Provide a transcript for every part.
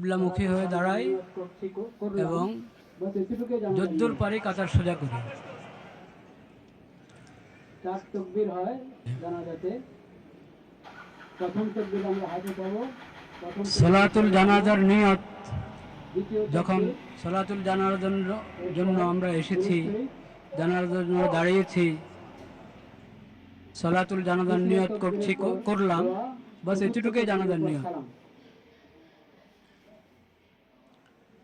কিবলামুখী হয়ে দাঁড়াই এবং যদ্দূর পারি কাতার সোজা করি। চার তকবির হয় জানাজাতে। প্রথম তকবির আমরা হাতে পাবো। সলাতুল জানাজার নিয়ত। যখন সলাতুল জানার জন্য জন্য আমরা এসেছি জানার জন্য দাঁড়িয়েছি সলাতুল জানাজার নিয়ত করছি করলাম। বাস এতটুকুই জানাজার নিয়ত সালাম।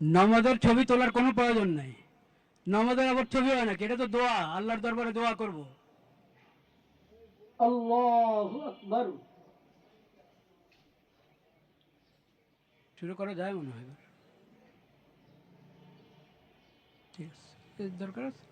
নামাজের ছবি তোলার কোনো প্রয়োজন নাই। নামাজের আবার ছবি হয় নাকি? এটা তো দোয়া আল্লাহর দরবারে দোয়া করব। আল্লাহু আকবার। শুরু করা যায় মনে হয় ঠিক আছে। দরকার আছে?